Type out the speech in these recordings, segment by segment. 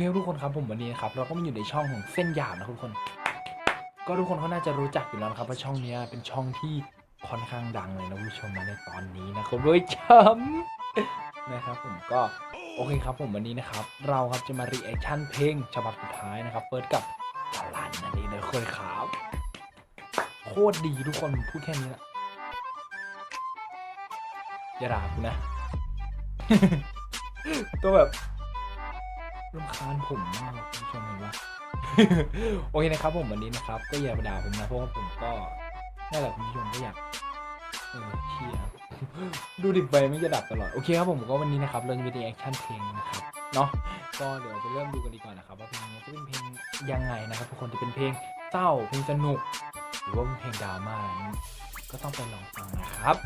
เฮ้ยทุกคนครับผมวันนี้นะครับเราก็มาอยู่ในช่องของเส้นหยาบนะทุกคน ก็ทุกคนก็น่าจะรู้จักอยู่แล้วนะครับว่าช่องนี้เป็นช่องที่ค่อนข้างดังเลยนะผู้ชมนะในตอนนี้นะครับด้วยช้ำนะครับผมก็โอเคครับผมวันนี้นะครับ เราครับจะมารีแอคชั่นเพลงฉบับสุดท้ายนะครับเปิดกับจารันนั่นเองเลยเคยครับโคตรดีทุกคนพูดแค่นี้แหละอย่าด่ากูนะ ตัวแบบ รำคาญผมมากคุณผู้ชมเห็นปะโอเคนะครับผมวันนี้นะครับ ก็อย่าไปด่าผมนะเพราะว่าผมก็นั่นแหละคุณผู้ชมก็อยากเออเชียดูดิบไปไม่จะดับตลอดโอเคครับผมก็วันนี้นะครับเราจะมีรีแอคชั่นเพลงนะครับเนาะก็เดี๋ยวไปเริ่มดูกันดีกว่อนนะครับว่าเพลงนี้จะเป็นเพลงยังไงนะครับทุกคนจะเป็นเพลงเศร้าเพลงสนุก หรือว่าเป็นเพลงดราม่าก็ต้องไปลองฟังนะครับ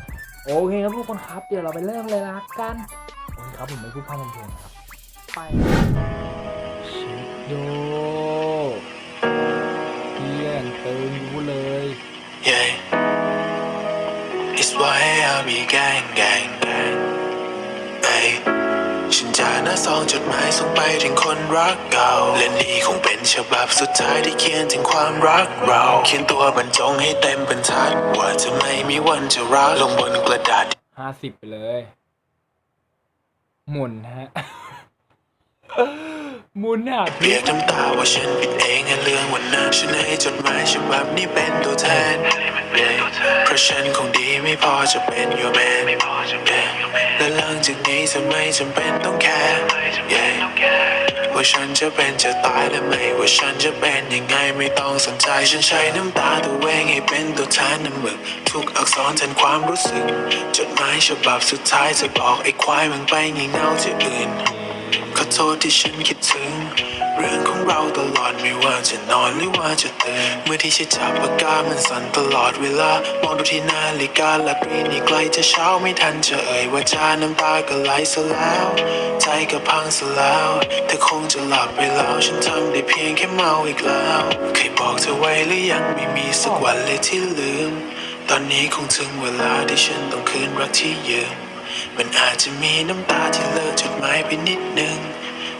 โอเคครับทุกคนครับเดี๋ยวเราไปเริ่มเลยละกันโอเคครับผมไม่พูดพร่ำทำเพลงนะครับ ไปชิโดเพียนเติมรู้เลย Yeah It's why I'll be gang gang gang เอ้ยฉันจะหน้าซองจดหมายส่งไปถึงคนรักเก่าและนี่คงเป็นฉบับสุดท้ายที่เขียนถึงความรักเรา เขียนตัวบรรจงให้เต็มบรรทัด ว่าจะไม่มีวันจะรักลงบนกระดาษ ห้าสิบไปเลย หมุนฮะห มุนอะเรียกน้ำตาว่าฉันผิดเองในเรื่องวันนั้นฉันให้จดหมายฉบับนี้เป็นตัวแทน เพราะฉันคงดีไม่พอจะเป็น your man และหลังจากนี้จะไม่จำเป็นต้องแคร์ yeah ว่าฉันจะเป็นจะตายและไม่ ว่าฉันจะเป็นยังไงไม่ต้องสนใจ ฉันใช้น้ำตาตัวเองให้เป็นตัวแทนน้ำหมึกทุกอักษรแทนความรู้สึก จดหมายฉบับสุดท้ายจะบอกไอ้ควายมันไปงี่เง่าที่อื่น ขอโทษที่ฉันคิดถึง เรื่องของเราตลอดไม่ว่าจะนอนหรือว่าจะตื่นเมื่อที่ฉันจับปากกามันสั่นตลอดเวลามองดูที่นาฬิกาและปีนี้ใกล้จะเช้าไม่ทันจะเอ่ยว่าจาน้ำตาก็ไหลซะแล้ว ใจก็พังซะแล้วเธอคงจะหลับไปแล้วฉันทำได้เพียงแค่เมาอีกแล้วเคยบอกเธอไว้หรือยังไม่มีสักวันเลยที่ลืม ตอนนี้คงถึงเวลาที่ฉันต้องคืนรักที่ยืม มันอาจจะมีน้ำตาที่เลอะจดหมายไปนิดนึง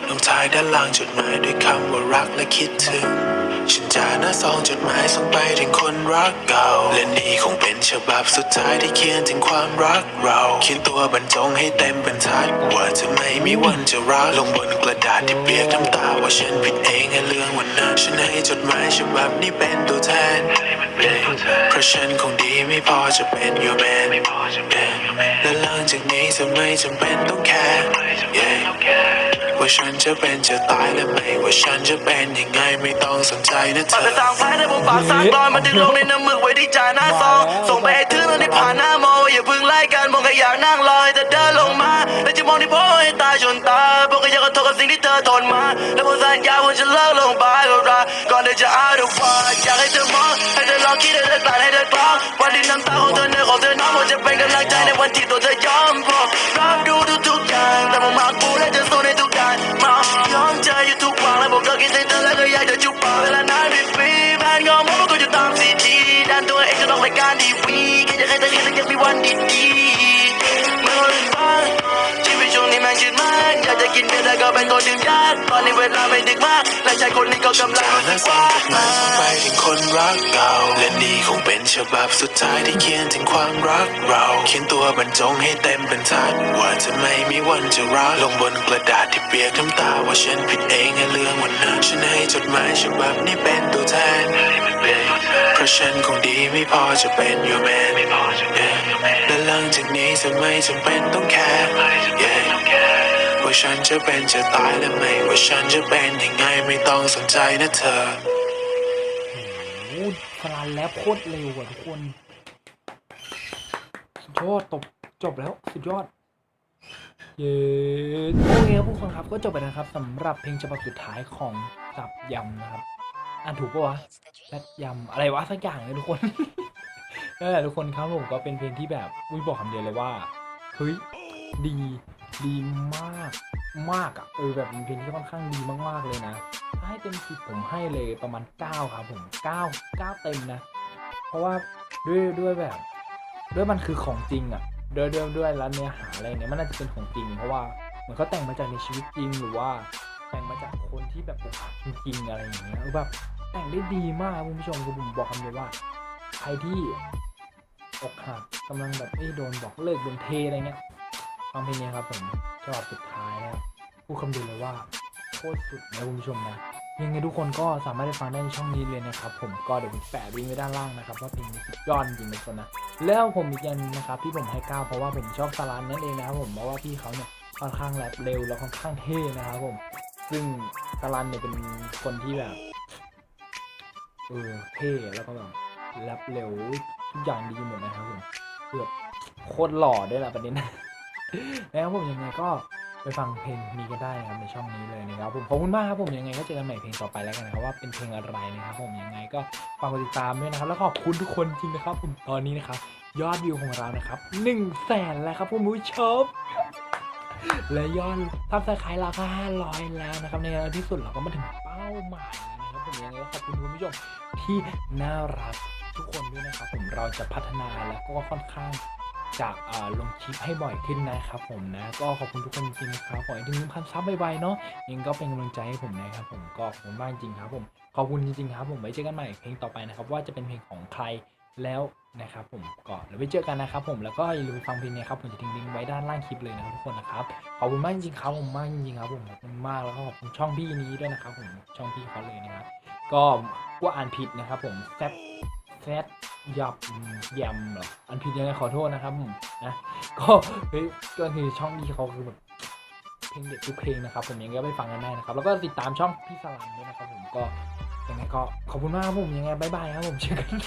ลงท้ายด้านล่างจดหมายด้วยคำว่ารักและคิดถึง ฉันจะหน้าซองจดหมายส่งไปถึงคนรักเก่า และนี่คงเป็นฉบับสุดท้ายที่เขียนถึงความรักเราเขียนตัวบรรจงให้เต็มบรรทัดว่าจะไม่มีวันจะรักลงบนกระดาษที่เปียกน้ำตาว่าฉันผิดเองในเรื่องวันนั้นฉันให้จดหมายฉบับนี้เป็นตัวแทนเพราะฉันคงดีไม่พอจะเป็น your man และหลังจากนี้จะไม่จำเป็นต้องแคร์ yeah ว่าฉันจะเป็นจะตายและไม่ว่าฉันจะเป็นยังไงไม่ต้องสนใจนะเธปากอกาสางฟ้าในผมปากสางตอนมันถึงลงในน้ำมึกไว้ที่จาหน้าซองส่งไปให้ถึงตอนที่ผ่านหน้ามองอย่าพึ่งไล่กันมองแค่อยากนั่งรอให้เธอเดินลงมาและจะมองที่พ่อให้ตายจนตายพวกก็อยากขอโทษกับสิ่งที่เธอทนมา และผมสัญญาว่าจะเลิกลงไปกับรักก่อนที่จะเอาทุกวันอย วันที่ตัวเธอยอมพอรับดูทุกๆอย่างแต่ผมมากูและจะสู้ในทุกด้านมายอมใจอยู่ทุกวันและผมก็คิดถึงเธอและก็อยากจะจุบปากเวลานานเป็นปีแฟนงอมเพราะว่ากูจะตามซีดีดันตัวเองจะต้องรายการทีวีแค่อยากให้เธอเห็นและยังมีวันดีๆเมื่อวันบ้างชีวิตช่วงนี้แม่งชืดมากอยากจะกินเบียร์แต่ก็เป็นคนดื่มยากตอนนี้เวลาไม่ดึกมาก และชายคนนี้ก็กำลังจาหรู้น้าสึกซอว่างจดหมายส่งไปถึงคนรักเก่าและนี่คงเป็นฉบับสุดท้ายที่เขียนถึงความรักเราเขียนตัวบรรจงให้เต็มบรรทัดว่าจะไม่มีวันจะรักลงบนกระดาษที่เปียกน้ำตาว่าฉันผิดเองในเรื่องวันนั้นฉันให้จดหมายฉบับนี้เป็นตัวแทนเพราะฉันคงดีไม่พอจะเป็น your man และหลังจากนี้จะไม่จำเป็นต้องแคร์ yeah ว่าฉันจะเป็นจะตายและไม่ ว่าฉันจะเป็นยังไงไม่ต้องสนใจนะเธอโอ้โหพลันแล้วโคตรเร็วอะทุกคน สุดยอดตบจบแล้วสุดยอดเย้โอเคครับทุกคนครับก็จบไปนะครับสำหรับเพลงฉบับสุดท้ายของจับยำนะครับอ่านถูกปะวะแซดยำอะไรวะสักอย่างเลยทุกคนนั่นแหละทุกคนครับผมก็เป็นเพลงที่แบบอุ้ยบอกคำเดียวเลยว่าเฮ้ยดี ดีมากมากอะเออแบบเป็นเพลงที่ค่อนข้างดีมากๆเลยนะถ้าให้เต็มสิบผมให้เลยประมาณเก้าครับผมเก้าเก้าเต็มนะ เพราะว่าด้วยด้วยแบบ ด้วยมันคือของจริงอะด้วยด้วยด้วยแล้วเนื้อหาอะไรเนี่ยมันน่าจะเป็นของจริง เพราะว่าเหมือนเขาแต่งมาจากในชีวิตจริงหรือว่าแต่งมาจากคนที่แบบอกหักจริงๆอะไรอย่างเงี้ยแบบแต่งได้ดีมากคุณผู้ชมคือผมบอกคำเดียวว่าใครที่อกหักกำลังแบบเอ้โดนบอกเลิกโดนเทอะไรเงี้ย ฟังเพลงนี้ครับผมฉบับสุดท้ายนะครับพูดคำเดียวเลยว่าโคตรสุดนะคุณผู้ชมนะยังไงทุกคนก็สามารถได้ฟังได้ในช่องนี้เลยนะครับ ผมก็เดี๋ยวผมแปะลิงก์ไว้ด้านล่างนะครับว่าเพลงนี้สุดยอดจริงๆทุกคนนะแล้วผมอีกอย่างหนึงนะครับที่ผมให้ก้าวเพราะว่าผมชอบสลันนั่นเองนะครับผมเพราะว่าพี่เขาเนี่ยค่อนข้างแรปเร็วแล้วค่อนข้างเท่นะครับผม ซึ่งสลันเนี่ยเป็นคนที่แบบเออเท่แล้วก็แบบแรปเร็วทุกอย่างดีหมดนะครับผมคือแบบโคตรหล่อด้วยแหละประเด็น แล้วผมยังไงก็ไปฟังเพลงนี้ก็ได้นะครับในช่องนี้เลยนะครับผมขอบคุณมากครับผมยังไงก็เจอกันใหม่เพลงต่อไปแล้วกันนะครับว่าเป็นเพลงอะไรนะครับผมยังไงก็ฝากกดติดตามด้วยนะครับ แล้วขอบคุณทุกคนจริงนะครับ ผมตอนนี้นะครับยอดวิวของเรานะครับหนึ่งแสนแล้วครับผมผู้ชมและยอดทับสไครต์เราก็ห้าร้อยแล้วนะครับในที่สุดเราก็มาถึงเป้าหมายแล้วนะครับผมยังไงก็ขอบคุณคุณผู้ชมที่น่ารักทุกคนด้วยนะครับผมเราจะพัฒนาแล้วก็ค่อนข้าง จะเอ่อลงคลิปให้บ่อยขึ้นนะครับผมนะก็ขอบคุณทุกคนจริงนะครับขอให้ถึงพันซับไวๆเนาะยังก็เป็นกำลังใจให้ผมนะครับผมก็ขอบคุณมากจริงครับผมขอบคุณจริงๆครับผมไว้เจอกันใหม่เพลงต่อไปนะครับว่าจะเป็นเพลงของใครแล้วนะครับผมก็เดี๋ยวไปเจอกันนะครับผมแล้วก็อย่าลืมไปฟังเพลงนี้ครับผมจะทิ้งลิงก์ไว้ด้านล่างคลิปเลยนะครับทุกคนนะครับขอบคุณมากจริงครับผมมากจริงครับผมขอบคุณมากแล้วก็ขอบคุณช่องพี่นี้ด้วยนะครับผมช่องพี่เขาเลยนะครับก็ว่าอ่านผิดนะครับผมแซดแซด ยับยำเหรออ่านผิดยังไงขอโทษนะครับนะก็เฮ้ยก็คือช่องพี่เขาคือแบบเพลงเด็ดทุกเพลงนะครับ ผมยังไงก็ไปฟังกันได้นะครับ แล้วก็ติดตามช่องพี่สลันด้วยนะครับ ผมก็ยังไงก็ขอบคุณมากครับผมยังไงบายบายครับผมเจอกัน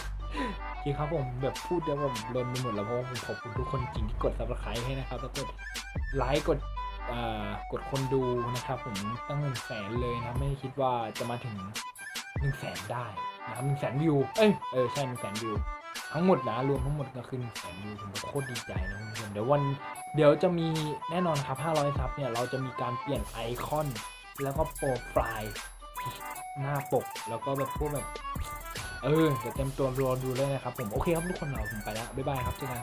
โอเคครับผมแบบพูดเดี๋ยวผมลนไปหมดแล้วเพราะผมขอบคุณทุกคนจริงที่กด subscribe ให้นะครับแล้วกดไลค์กดอ่ากดคนดูนะครับ ผมตั้งหนึ่งแสนเลยนะไม่คิดว่าจะมาถึงหนึ่งแสนได้ นะหนึ่งแสนวิว เอ้ย เออ ใช่หนึ่งแสนวิว ทั้งหมดนะ รวมทั้งหมดก็คือหนึ่งแสนวิวผมก็โคตรดีใจนะคุณผู้ชมเดี๋ยววัน เดี๋ยวจะมีแน่นอนครับ 500 ซับเนี่ย เราจะมีการเปลี่ยนไอคอน แล้วก็โปรไฟล์หน้าปก แล้วก็แบบพวกแบบ เออ เดี๋ยวเต็มตัวรอดูเลยนะครับผม โอเคครับทุกคนเราผมไปแล้ว บ๊ายบายครับเจอกัน